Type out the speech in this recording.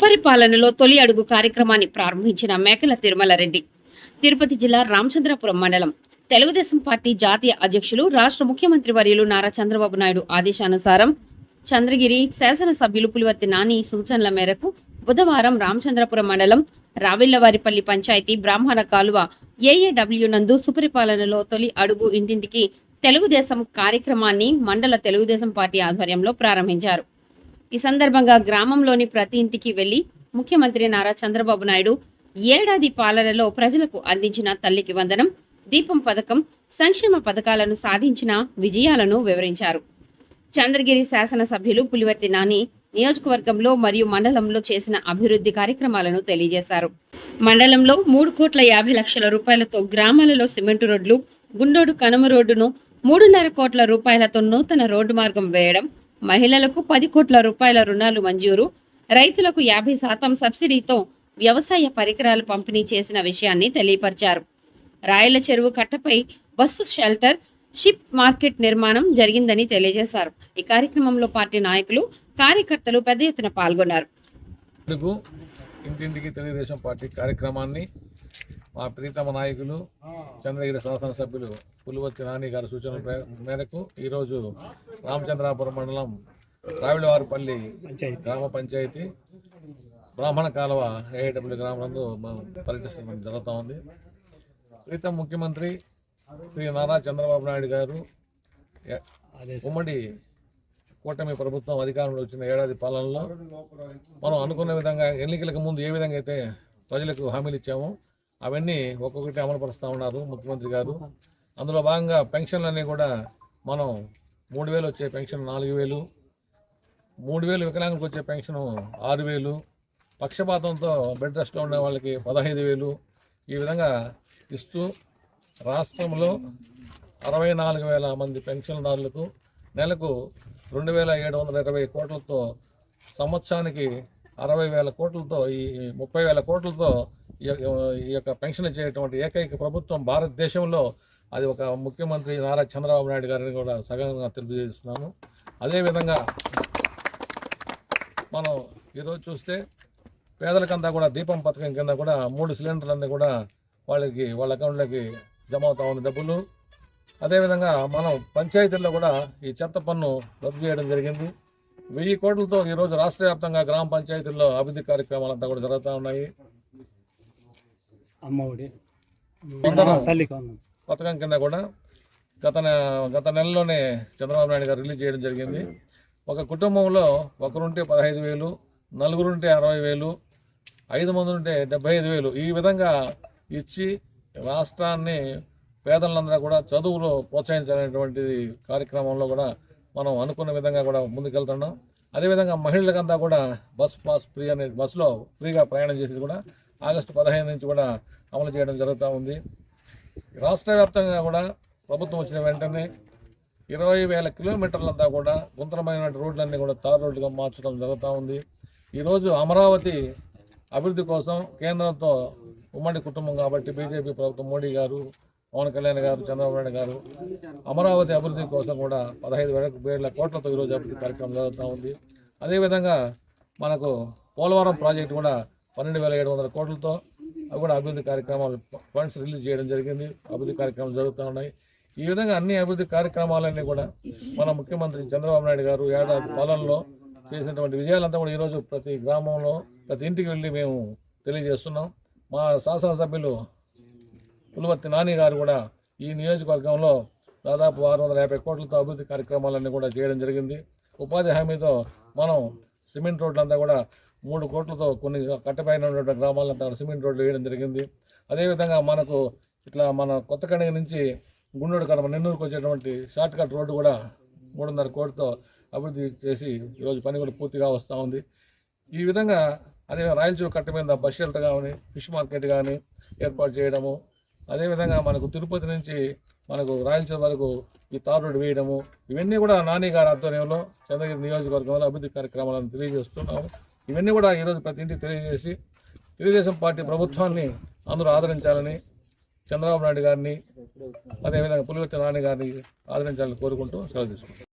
సుపరిపాలనలో తొలి అడుగు కార్యక్రమాన్ని ప్రారంభించిన మేకల తిరుమల రెడ్డి తిరుపతి జిల్లా రామచంద్రపురం మండలం. తెలుగుదేశం పార్టీ జాతీయ అధ్యక్షులు రాష్ట్ర ముఖ్యమంత్రి వర్యులు నారా చంద్రబాబు నాయుడు ఆదేశానుసారం చంద్రగిరి శాసనసభ్యులు పులివర్తి నాని సూచనల మేరకు బుధవారం రామచంద్రపురం మండలం రావిళ్ళవారిపల్లి పంచాయతీ బ్రాహ్మణ కాలువ ఏఏడబ్ల్యూ నందు సుపరిపాలనలో తొలి అడుగు ఇంటింటికి తెలుగుదేశం కార్యక్రమాన్ని మండల తెలుగుదేశం పార్టీ ఆధ్వర్యంలో ప్రారంభించారు. ఈ సందర్భంగా గ్రామంలోని ప్రతి ఇంటికి వెళ్ళి ముఖ్యమంత్రి నారా చంద్రబాబు నాయుడు ఏడాది పాలనలో ప్రజలకు అందించిన తల్లికి వందనం దీపం పథకం సంక్షేమ పథకాలను సాధించిన విజయాలను వివరించారు. చంద్రగిరి శాసనసభ్యులు పులివర్తి నాని నియోజకవర్గంలో మరియు మండలంలో చేసిన అభివృద్ధి కార్యక్రమాలను తెలియజేశారు. మండలంలో మూడు కోట్ల యాభై లక్షల రూపాయలతో గ్రామాలలో సిమెంటు రోడ్లు గుండోడు కనుమ రోడ్డును మూడున్నర కోట్ల రూపాయలతో నూతన రోడ్డు మార్గం వేయడం మహిళలకు పది కోట్ల రూపాయల రుణాలు మంజూరు. రైతులకు యాభై శాతం సబ్సిడీతో వ్యవసాయ పరికరాలు పంపిణీ చేసిన విషయాన్ని తెలియపరిచారు. రాయల చెరువు కట్టపై బస్సు షెల్టర్ షిప్ మార్కెట్ నిర్మాణం జరిగిందని తెలియజేశారు. ఈ కార్యక్రమంలో పార్టీ నాయకులు కార్యకర్తలు పెద్ద ఎత్తున పాల్గొన్నారు. ఇంటింటికి తెలుగుదేశం పార్టీ కార్యక్రమాన్ని మా ప్రీతమ నాయకులు చంద్రగిరి శాసనసభ్యులు పులివర్తి నాని గారి సూచనల మేరకు ఈరోజు రామచంద్రాపురం మండలం రావిడవారిపల్లి గ్రామ పంచాయతీ. బ్రాహ్మణ కాలువ ఏఐడబ్ల్యూ గ్రామంలో మనం పర్యటించడం జరుగుతూ ఉంది. ప్రీతం ముఖ్యమంత్రి శ్రీ నారా చంద్రబాబు నాయుడు గారు ఉమ్మడి కూటమి ప్రభుత్వం అధికారంలో వచ్చిన ఏడాది పాలనలో మనం అనుకున్న విధంగా ఎన్నికలకు ముందు ఏ విధంగా అయితే ప్రజలకు హామీలు ఇచ్చామో అవన్నీ ఒక్కొక్కటి అమలుపరుస్తూ ఉన్నారు ముఖ్యమంత్రి గారు. అందులో భాగంగా పెన్షన్లన్నీ కూడా మనం మూడు వేలు వచ్చే పెన్షన్ నాలుగు వేలు మూడు వేలు వికలాంగులకు వచ్చే పెన్షన్ ఆరు వేలు పక్షపాతంతో బెడ్ రెస్ట్లో ఉండే వాళ్ళకి పదహైదు వేలు ఈ విధంగా ఇస్తూ రాష్ట్రంలో అరవై నాలుగు వేల మంది పెన్షన్దారులకు నెలకు రెండు వేల ఏడు వందల ఇరవై కోట్లతో సంవత్సరానికి అరవై వేల కోట్లతో ఈ ముప్పై వేల కోట్లతో ఈ యొక్క- ఈ యొక్క పెన్షన్ ఇచ్చేటువంటి ఏకైక ప్రభుత్వం భారతదేశంలో అది ఒక ముఖ్యమంత్రి నారా చంద్రబాబు నాయుడు గారిని కూడా సగంగా తెలియజేస్తున్నాను. అదేవిధంగా మనం ఈరోజు చూస్తే పేదలకంతా కూడా దీపం పథకం కింద కూడా మూడు సిలిండర్లన్నీ కూడా వాళ్ళకి వాళ్ళ అకౌంట్లోకి జమ అవుతా ఉన్న డబ్బులు. అదేవిధంగా మనం పంచాయతీల్లో కూడా ఈ చెత్త పన్ను రద్దు చేయడం జరిగింది. వెయ్యి కోట్లతో ఈరోజు రాష్ట్ర వ్యాప్తంగా గ్రామ పంచాయతీల్లో అభివృద్ధి కార్యక్రమాలంతా కూడా జరుగుతూ ఉన్నాయి. అమ్మఒడి. పథకం కింద కూడా గత గత నెలలోనే చంద్రబాబు నాయుడు గారు రిలీజ్ చేయడం జరిగింది. ఒక కుటుంబంలో ఒకరుంటే పదహైదు వేలు నలుగురుంటే అరవై వేలు ఐదు మంది ఉంటే డెబ్బై ఐదు వేలు ఈ విధంగా ఇచ్చి రాష్ట్రాన్ని పేదలందరూ కూడా చదువులో ప్రోత్సహించాలనేటువంటి కార్యక్రమంలో కూడా మనం అనుకున్న విధంగా కూడా ముందుకెళ్తున్నాం. అదేవిధంగా మహిళలకంతా కూడా బస్ పాస్ ఫ్రీ అనే బస్సులో ఫ్రీగా ప్రయాణం చేసేది కూడా ఆగస్టు పదహైదు నుంచి కూడా అమలు చేయడం జరుగుతూ ఉంది. రాష్ట్ర వ్యాప్తంగా కూడా ప్రభుత్వం వచ్చిన వెంటనే ఇరవై వేల కిలోమీటర్లంతా కూడా గుంతరమైన రోడ్లన్నీ కూడా తార్ రోడ్లుగా మార్చడం జరుగుతూ ఉంది. ఈరోజు అమరావతి అభివృద్ధి కోసం కేంద్రంతో ఉమ్మడి కుటుంబం కాబట్టి బీజేపీ ప్రభుత్వం మోడీ గారు పవన్ కళ్యాణ్ గారు చంద్రబాబు నాయుడు గారు అమరావతి అభివృద్ధి కోసం కూడా పదహైదు వేల వేల కోట్లతో ఈరోజు అభివృద్ధి కార్యక్రమం జరుగుతూ ఉంది. అదేవిధంగా మనకు పోలవరం ప్రాజెక్టు కూడా పన్నెండు వేల ఏడు వందల కోట్లతో అవి కూడా అభివృద్ధి కార్యక్రమాలు ఫండ్స్ రిలీజ్ చేయడం జరిగింది. అభివృద్ధి కార్యక్రమాలు జరుగుతూ ఉన్నాయి. ఈ విధంగా అన్ని అభివృద్ధి కార్యక్రమాలన్నీ కూడా మన ముఖ్యమంత్రి చంద్రబాబు నాయుడు గారు ఏడాది పాలనలో చేసినటువంటి విజయాలంతా కూడా ఈరోజు ప్రతి గ్రామంలో ప్రతి ఇంటికి వెళ్ళి మేము తెలియజేస్తున్నాం. మా శాసనసభ్యులు పులివర్తి నాని గారు కూడా ఈ నియోజకవర్గంలో దాదాపు ఆరు వందల యాభై కోట్లతో అభివృద్ధి కార్యక్రమాలన్నీ కూడా చేయడం జరిగింది. ఉపాధి హామీతో మనం సిమెంట్ రోడ్లంతా కూడా మూడు కోట్లతో కొన్ని కట్టపైన ఉన్నటువంటి గ్రామాలంతా సిమెంట్ రోడ్లు వేయడం జరిగింది. అదేవిధంగా మనకు ఇట్లా మన కొత్త కణిగ నుంచి గుండూరు కడప నెన్నూరుకు వచ్చేటువంటి షార్ట్ కట్ రోడ్డు కూడా మూడున్నర కోటితో అభివృద్ధి చేసి ఈరోజు పని కూడా పూర్తిగా వస్తూ ఉంది. ఈ విధంగా అదే రాయలచూరు కట్ట మీద బస్ షెల్టర్ కానీ ఫిష్ మార్కెట్ కానీ ఏర్పాటు చేయడము అదేవిధంగా మనకు తిరుపతి నుంచి మనకు రాయలచూరు వరకు ఈ తార్ రోడ్డు వేయడము ఇవన్నీ కూడా నాని గారి ఆధ్వర్యంలో చంద్రగిరి నియోజకవర్గంలో అభివృద్ధి కార్యక్రమాలను తెలియజేస్తున్నాము. ఇవన్నీ కూడా ఈరోజు ప్రతి ఇంటికి తెలియజేసి తెలుగుదేశం పార్టీ ప్రభుత్వాన్ని అందరూ ఆదరించాలని చంద్రబాబు నాయుడు గారిని అదేవిధంగా పులివర్తి నాని గారిని ఆదరించాలని కోరుకుంటూ సెలవు తీసుకుంటాం